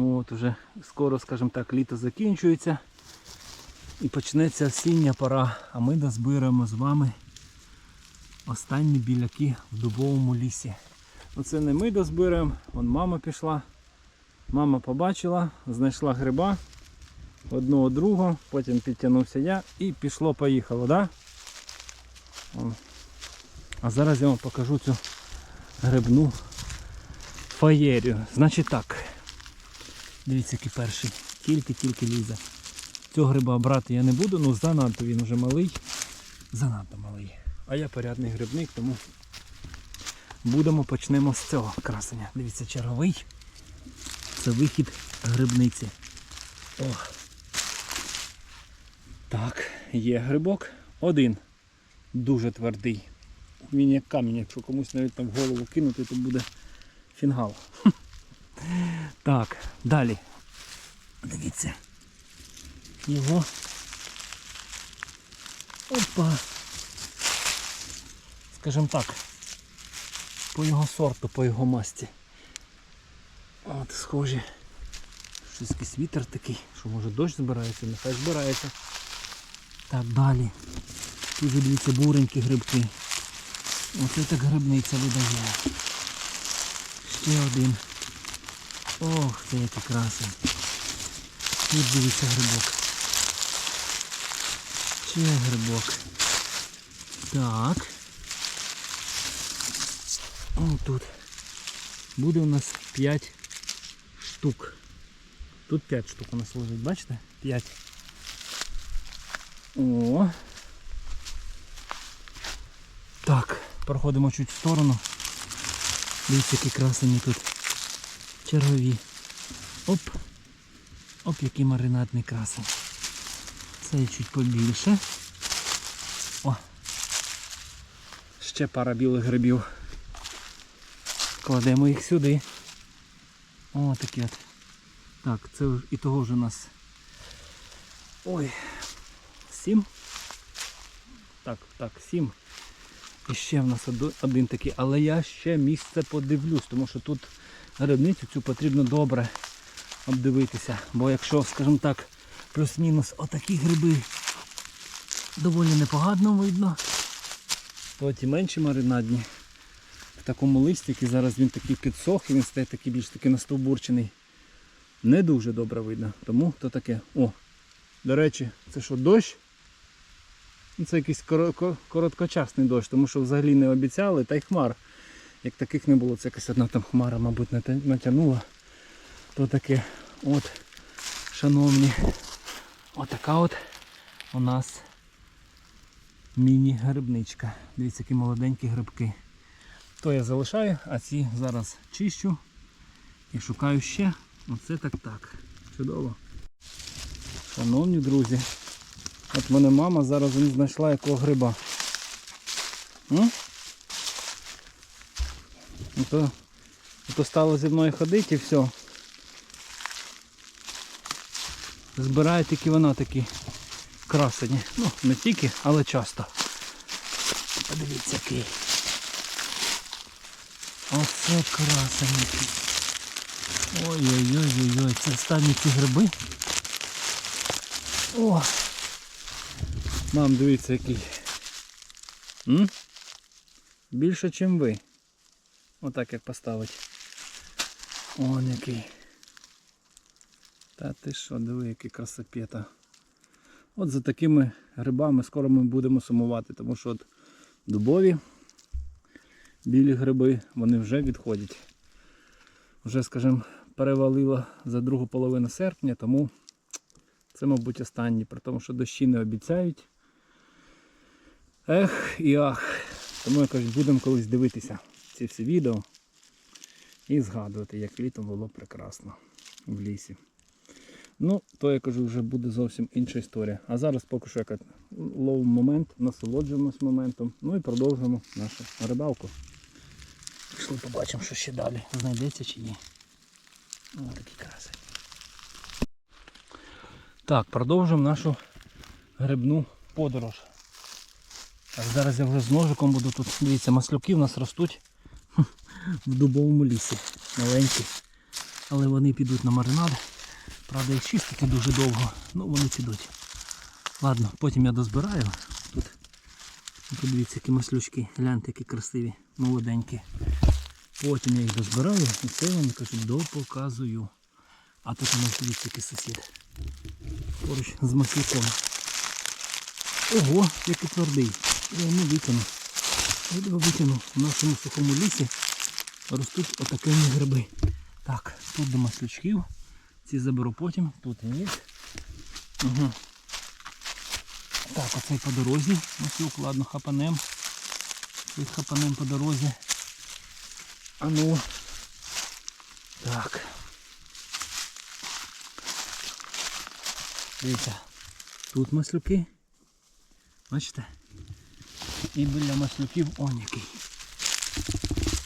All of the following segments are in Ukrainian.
От уже скоро, скажімо так, літо закінчується і почнеться осіння пора, а ми дозбираємо з вами останні біляки в дубовому лісі. Ну це не ми дозбираємо, вон мама пішла. Мама побачила, знайшла гриба одного другого, потім підтягнувся я і пішло-поїхало, да? А зараз я вам покажу цю грибну фаєрію. Значить так. Дивіться, який перший. Тільки-тільки лізе. Цього гриба брати я не буду, ну занадто він вже малий. Занадто малий. А я порядний грибник, тому будемо почнемо з цього красення. Дивіться, черговий. Це вихід грибниці. О. Так, є грибок. Один. Дуже твердий. Він як камінь, якщо комусь навіть там в голову кинути, то буде фінгал. Так, далі. Дивіться. Його. Опа. Скажімо так. По його сорту, по його масті. От схожі. Щось якийсь вітер такий, що може дощ збирається, нехай збирається. Так, далі. Тут же дивіться буренькі грибки. Оце так грибниця видає. Ще один. Ох, це який красень. Тут дивіться грибок. Ще грибок. Так. О, тут. Буде у нас 5 штук. Тут 5 штук у нас лежить, бачите? 5. О. Так, проходимо чуть в сторону. Дивіться, які красені тут. Чергові. Оп. Оп, який маринадний красень. Це чуть побільше. О. Ще пара білих грибів. Кладемо їх сюди. О, такі от. Так, це і того ж у нас. Ой. Сім. Так, так, сім. І ще в нас один такий, але я ще місце подивлюсь, тому що тут грибницю цю потрібно добре обдивитися. Бо якщо, скажімо так, плюс-мінус отакі гриби доволі непогано видно, то ті менші маринадні в такому листі, який зараз він такий підсох і він стає такий більш такий настовбурчений. Не дуже добре видно. Тому то таке. О, до речі, це що, дощ? Ну, Це якийсь короткочасний дощ, тому що взагалі не обіцяли, та й хмар. Як таких не було, це якась одна там хмара, мабуть, натягнула. То таке, от, шановні, отака от у нас міні-грибничка. Дивіться, які молоденькі грибки. То я залишаю, а ці зараз чищу і шукаю ще. Оце так так. Чудово. Шановні друзі, от мене мама зараз знайшла якого гриба. Ну То, то стало зі мною ходити і все. Збирає тільки вона такі красені. Ну, не тільки, але часто. Подивіться який. Оце красень який. Ой-ой-ой-ой-ой, це останні ці гриби. О! Мам, дивіться який. М? Більше, ніж ви. Отак як поставить. Он який. Та ти що, диви, який красопета. От за такими грибами скоро ми будемо сумувати, тому що от дубові білі гриби, вони вже відходять. Вже, скажімо, перевалило за другу половину серпня, тому це, мабуть, останні, при тому, що дощі не обіцяють. Ех і ах. Тому я кажу, будемо колись дивитися ці всі відео і згадувати, як літом було прекрасно в лісі. Ну, то я кажу, вже буде зовсім інша історія. А зараз поки що як ловимо момент, насолоджуємось моментом, ну і продовжуємо нашу рибалку. Пішли побачимо, що ще далі. Знайдеться чи ні. О, такий красень. Так, продовжуємо нашу грибну подорож. Зараз я вже з ножиком буду тут. Дивіться, маслюки в нас ростуть в дубовому лісі. Маленькі. Але вони підуть на маринад. Правда, їх чистити дуже довго, ну вони підуть. Ладно, потім я дозбираю. Тут подивіться, які маслючки. Гляньте, які красиві, молоденькі. Потім я їх дозбираю і все вам кажу, допоказую. А тут у нас дивіться, який сусід. Поруч з маслюком. Ого, який твердий. Я йому витягну. Я його витягну. В нашому сухому лісі ростуть отакі гриби. Так, тут до маслючків. Ці заберу потім. Тут є. Угу. Так, оцей по дорозі. Маслюк, ладно, хапанем. Цей хапанем по дорозі. А ну. Так. Дивіться. Тут маслюки. Бачите? І біля маслюків он який.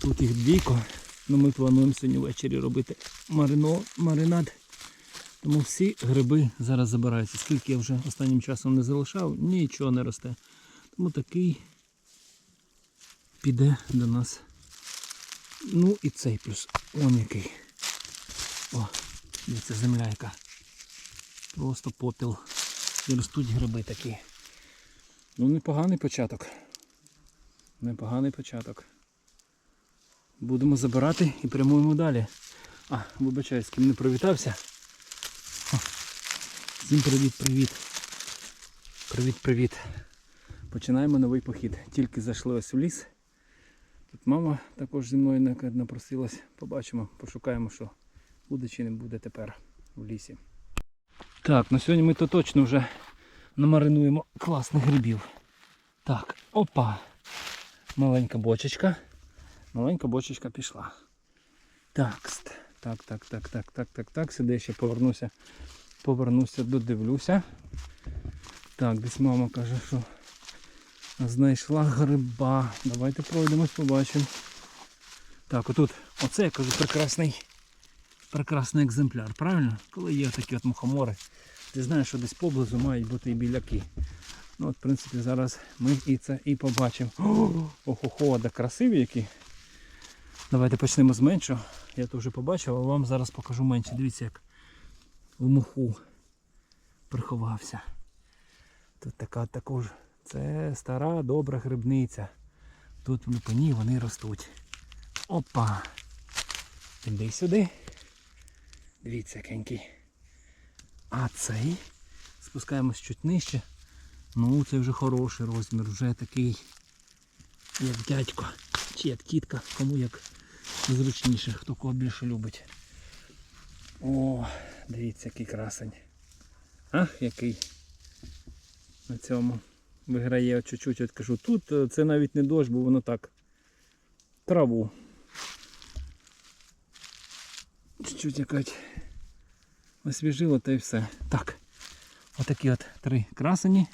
Тут їх двійко. Ну ми плануємо сьогодні ввечері робити марино, маринад. Тому всі гриби зараз забираються. Скільки я вже останнім часом не залишав, нічого не росте. Тому такий піде до нас. Ну і цей плюс. Он який. О, дивіться, земля яка. Просто попіл. І ростуть гриби такі. Ну непоганий початок. Непоганий початок. Будемо забирати і прямуємо далі. А, вибачаю, з ким не привітався. Всім привіт-привіт. Привіт-привіт. Починаємо новий похід. Тільки зайшли ось в ліс. Тут мама також зі мною напросилась. Побачимо, пошукаємо, що буде чи не буде тепер в лісі. Так, на сьогодні ми то точно вже намаринуємо класних грибів. Так, опа. Маленька бочечка. Маленька бочечка пішла. Так, так, так, так, так, так, так, так. Сюди ще повернуся. Повернуся, додивлюся. Так, десь мама каже, що знайшла гриба. Давайте пройдемось, побачимо. Так, отут, оце я кажу, прекрасний, прекрасний екземпляр, правильно? Коли є такі от мухомори, ти знаєш, що десь поблизу мають бути і біляки. Ну от, в принципі, зараз ми і це і побачимо. Охо-хо, да красиві які. Давайте почнемо з меншого. Я то вже побачив, а вам зараз покажу менше. Дивіться, як в муху приховався. Тут така також. Це стара добра грибниця. Тут в липині вони ростуть. Опа! Іди сюди. Дивіться, якенький. А цей спускаємось чуть нижче. Ну, це вже хороший розмір, вже такий, як дядько, чи як тітка, кому як зручніше, хто кого більше любить. О, дивіться, який красень. Ах, який на цьому виграє чуть-чуть, от кажу. Тут е, це навіть не дощ, бо воно так траву. Чуть-чуть якось освіжило та й все. Так, отакі от три красені.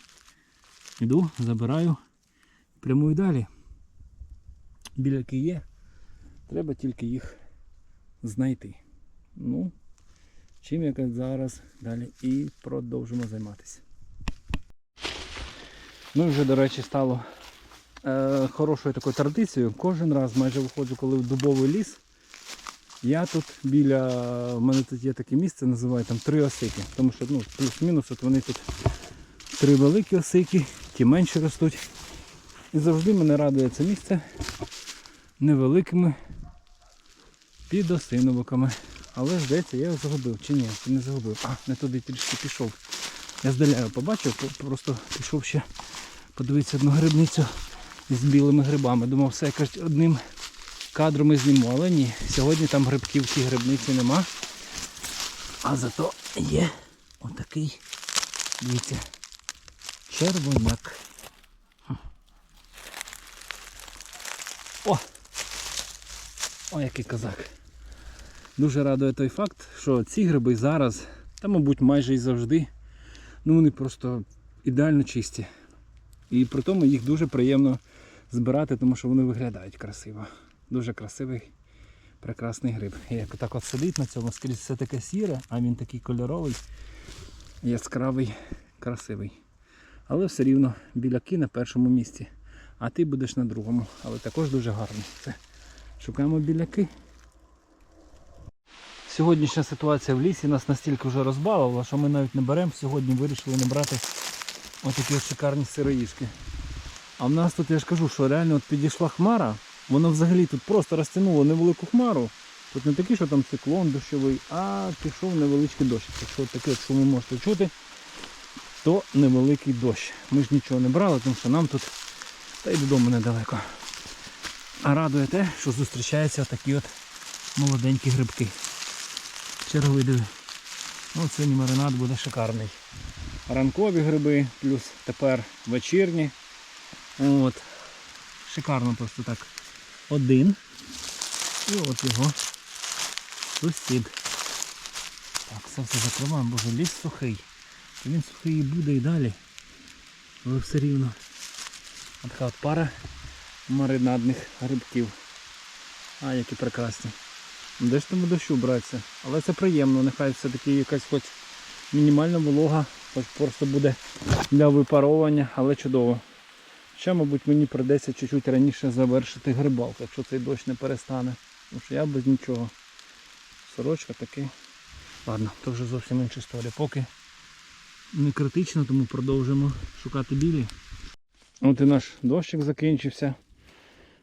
Іду, забираю, прямую далі. Біляки є. Треба тільки їх знайти. Ну, чим якраз зараз далі і продовжимо займатися. Ну і вже, до речі, стало е, хорошою такою традицією. Кожен раз майже виходжу, коли в дубовий ліс. Я тут біля, в мене тут є таке місце, називають там три осики. Тому що ну, плюс-мінус от вони тут три великі осики, ті менші ростуть. І завжди мене радує це місце невеликими підосиновиками. Але здається, я його загубив. Чи ні, не загубив. А, не туди трішки пішов. Я здаляю побачив, просто пішов ще подивитися одну грибницю з білими грибами. Думав, все якось одним кадром і зніму, але ні. Сьогодні там грибків в тій грибниці нема. А зато є отакий, дивіться, червоняк. О! О, який козак. Дуже радує той факт, що ці гриби зараз, та мабуть майже і завжди, ну вони просто ідеально чисті. І при тому їх дуже приємно збирати, тому що вони виглядають красиво. Дуже красивий, прекрасний гриб. І як так от сидить на цьому, скрізь все таке сіре, а він такий кольоровий, яскравий, красивий. Але все рівно біляки на першому місці, а ти будеш на другому. Але також дуже гарний. Це. Шукаємо біляки. Сьогоднішня ситуація в лісі нас настільки вже розбавила, що ми навіть не беремо. Сьогодні вирішили не брати отакі от шикарні сироїшки. А в нас тут, я ж кажу, що реально от підійшла хмара, воно взагалі тут просто розтягнуло невелику хмару. Тут не такий, що там циклон дощовий, а пішов невеличкий дощ. Якщо от таке, що ви можете чути, то невеликий дощ. Ми ж нічого не брали, тому що нам тут та й додому недалеко. А радує те, що зустрічаються такі от молоденькі грибки. Черговий диви. Ну, сьогодні маринад буде шикарний. Ранкові гриби, плюс тепер вечірні. От. Шикарно просто так. Один. І от його сусід. Так, все все закриваємо, боже, ліс сухий. Він сухий і буде і далі. Але все рівно. От така от пара маринадних грибків. А, які прекрасні. Де ж тому дощу братися? Але це приємно, нехай все-таки якась хоч мінімальна волога, хоч просто буде для випаровування, але чудово. Ще, мабуть, мені прийдеться чуть-чуть раніше завершити грибалку, якщо цей дощ не перестане. Тому що я без нічого. Сорочка таки. Ладно, то вже зовсім інша історія. Поки не критично, тому продовжимо шукати білі. От і наш дощик закінчився.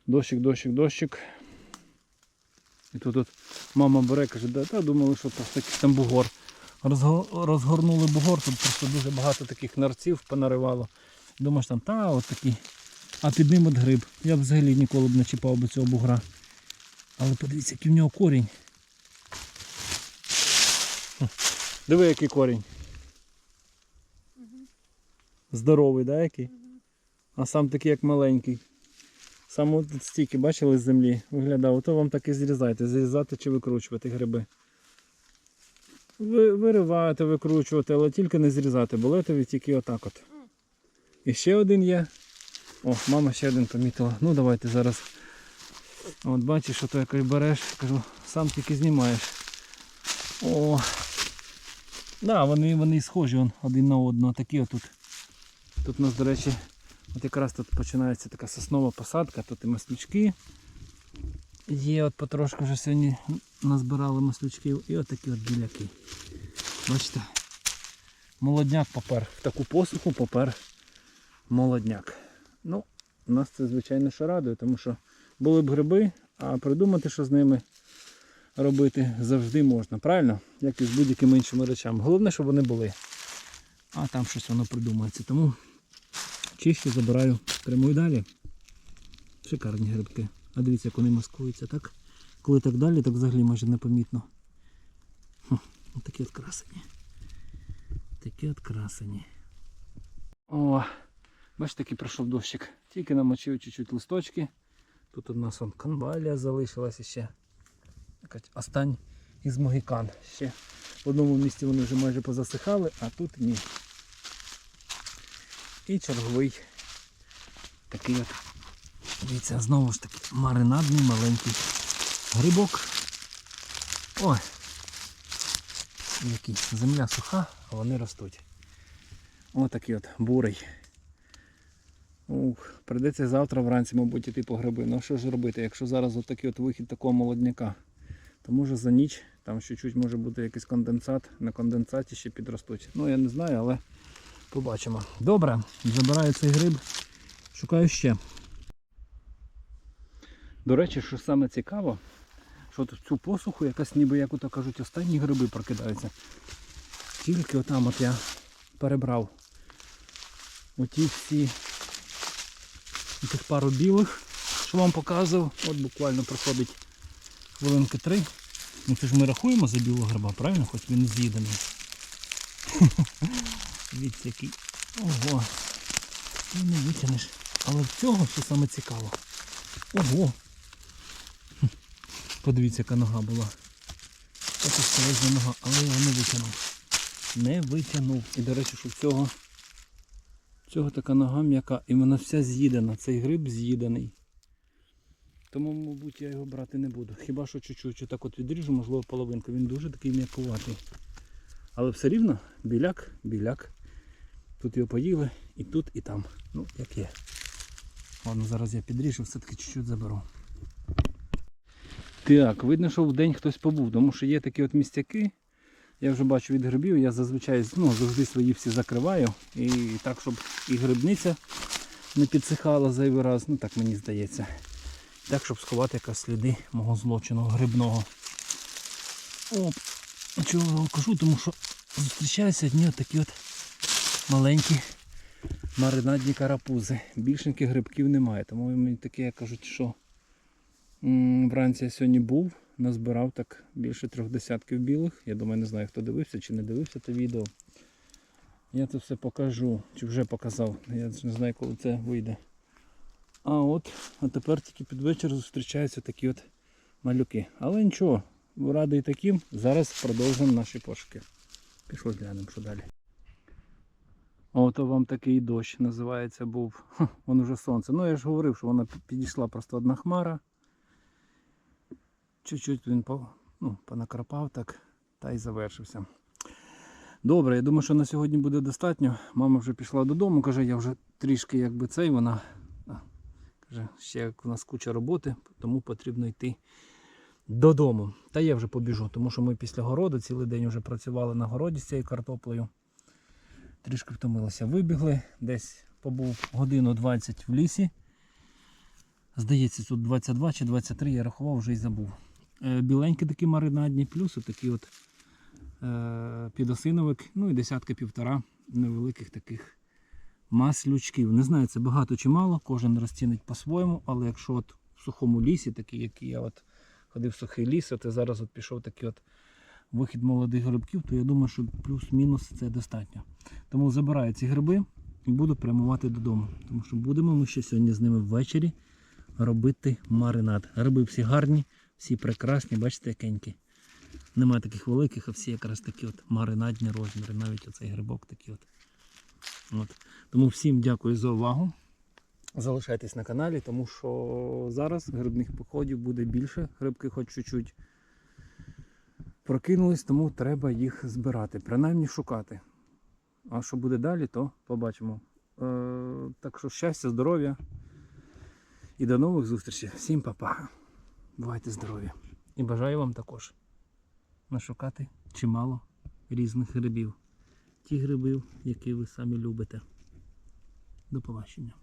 Дощик, дощик, дощик. І тут от мама бере, каже, да, та думали, що просто якийсь там бугор. Розго- Розгорнули бугор, тут просто дуже багато таких нарців понаривало. Думаєш там, та от такі. А під ним от гриб. Я б взагалі ніколи б не чіпав би цього бугра. Але подивіться, який в нього корінь. Диви, який корінь. Здоровий, да, який? А сам такий як маленький. Саме от стільки бачили з землі, виглядав, ото вам так і зрізайте, зрізати чи викручувати гриби. Ви, вириваєте, викручувати, але тільки не зрізати, болетові тільки отак от. І ще один є. О, мама ще один помітила. Ну давайте зараз. От бачиш, ото якось береш, кажу, сам тільки знімаєш. О! Да, вони, вони схожі он, один на одного. Такі отут. Тут у нас, до речі, От якраз тут починається така соснова посадка, тут і маслючки. Є от потрошку вже сьогодні назбирали маслючків і от такі от біляки. Бачите? Молодняк попер. В таку посуху попер молодняк. Ну, нас це звичайно що радує, тому що були б гриби, а придумати, що з ними робити завжди можна. Правильно? Як і з будь-якими іншими речами. Головне, щоб вони були. А там щось воно придумається. Тому чищу, забираю, прямую далі. Шикарні грибки. А дивіться, як вони маскуються, так? Коли так далі, так взагалі майже непомітно. Хм, такі от красені. Такі от красені. О, бачите, такий пройшов дощик. Тільки намочив чуть-чуть листочки. Тут у нас он канвалія залишилася ще. Якась Остань із могікан. Ще в одному місці вони вже майже позасихали, а тут ні. І черговий такий от, дивіться, знову ж таки маринадний маленький грибок. Ой, який земля суха, а вони ростуть. Ось такий от бурий. Ух, прийдеться завтра вранці, мабуть, іти по гриби. Ну що ж робити, якщо зараз от такий от вихід такого молодняка, то може за ніч там ще чуть може бути якийсь конденсат, на конденсаті ще підростуть. Ну я не знаю, але Побачимо. Добре, забираю цей гриб, шукаю ще. До речі, що саме цікаво, що тут цю посуху якась ніби, як ото кажуть, останні гриби прокидаються. Тільки отам от я перебрав оті всі тих пару білих, що вам показував. От буквально проходить хвилинки три. Ну це ж ми рахуємо за білого гриба, правильно? Хоч він з'їдений. Дивіться який. Ого. Ти не витягнеш. Але в цього що саме цікаво. Ого. Подивіться, яка нога була. Це серйозна нога, але його не витягнув. Не витягнув. І до речі, що в цього, в цього така нога м'яка. І вона вся з'їдена. Цей гриб з'їдений. Тому, мабуть, я його брати не буду. Хіба що чуть-чуть так от відріжу, можливо, половинку. Він дуже такий м'якуватий. Але все рівно біляк, біляк. Тут його поїли і тут, і там. Ну, як є. Ладно, зараз я підріжу, все-таки чуть-чуть заберу. Так, видно, що в день хтось побув, тому що є такі от містяки. Я вже бачу від грибів, я зазвичай ну, завжди свої всі закриваю. І так, щоб і грибниця не підсихала зайвий раз, ну так мені здається. Так, щоб сховати якраз сліди мого злочину грибного. Оп. Чого кажу, тому що зустрічаються одні от такі от маленькі маринадні карапузи. Більшеньких грибків немає. Тому мені таке кажуть, що вранці я сьогодні був, назбирав так більше трьох десятків білих. Я думаю, не знаю, хто дивився чи не дивився це відео. Я це все покажу, чи вже показав. Я не знаю, коли це вийде. А от, а тепер тільки під вечір зустрічаються такі от малюки. Але нічого, радий таким. Зараз продовжимо наші пошуки. Пішли глянемо, що далі. Ото вам такий дощ називається був. Хм, Вон уже сонце. Ну я ж говорив, що вона підійшла просто одна хмара. Чуть-чуть він по, ну, понакрапав так, та й завершився. Добре, я думаю, що на сьогодні буде достатньо. Мама вже пішла додому, каже, я вже трішки якби цей, вона каже, ще як у нас куча роботи, тому потрібно йти додому. Та я вже побіжу, тому що ми після городу цілий день вже працювали на городі з цією картоплею. Трішки втомилися. Вибігли, десь побув годину 20 в лісі. Здається, тут 22 чи 23, я рахував, вже й забув. Е, Біленькі такі маринадні, плюс отакі от е, підосиновик, ну і десятка півтора невеликих таких маслючків. Не знаю, це багато чи мало, кожен розцінить по-своєму, але якщо от в сухому лісі, такий, який я от ходив в сухий ліс, от і зараз от пішов такий от вихід молодих грибків, то я думаю, що плюс-мінус це достатньо. Тому забираю ці гриби і буду прямувати додому. Тому що будемо ми ще сьогодні з ними ввечері робити маринад. Гриби всі гарні, всі прекрасні, бачите, якенькі. Немає таких великих, а всі якраз такі от маринадні розміри. Навіть оцей грибок такий от. от. Тому всім дякую за увагу. Залишайтесь на каналі, тому що зараз грибних походів буде більше. Грибки хоч чуть-чуть прокинулись, тому треба їх збирати, принаймні шукати. А що буде далі, то побачимо. Е, так що щастя, здоров'я і до нових зустрічей. Всім па-па. Бувайте здорові. І бажаю вам також нашукати чимало різних грибів. Ті гриби, які ви самі любите. До побачення.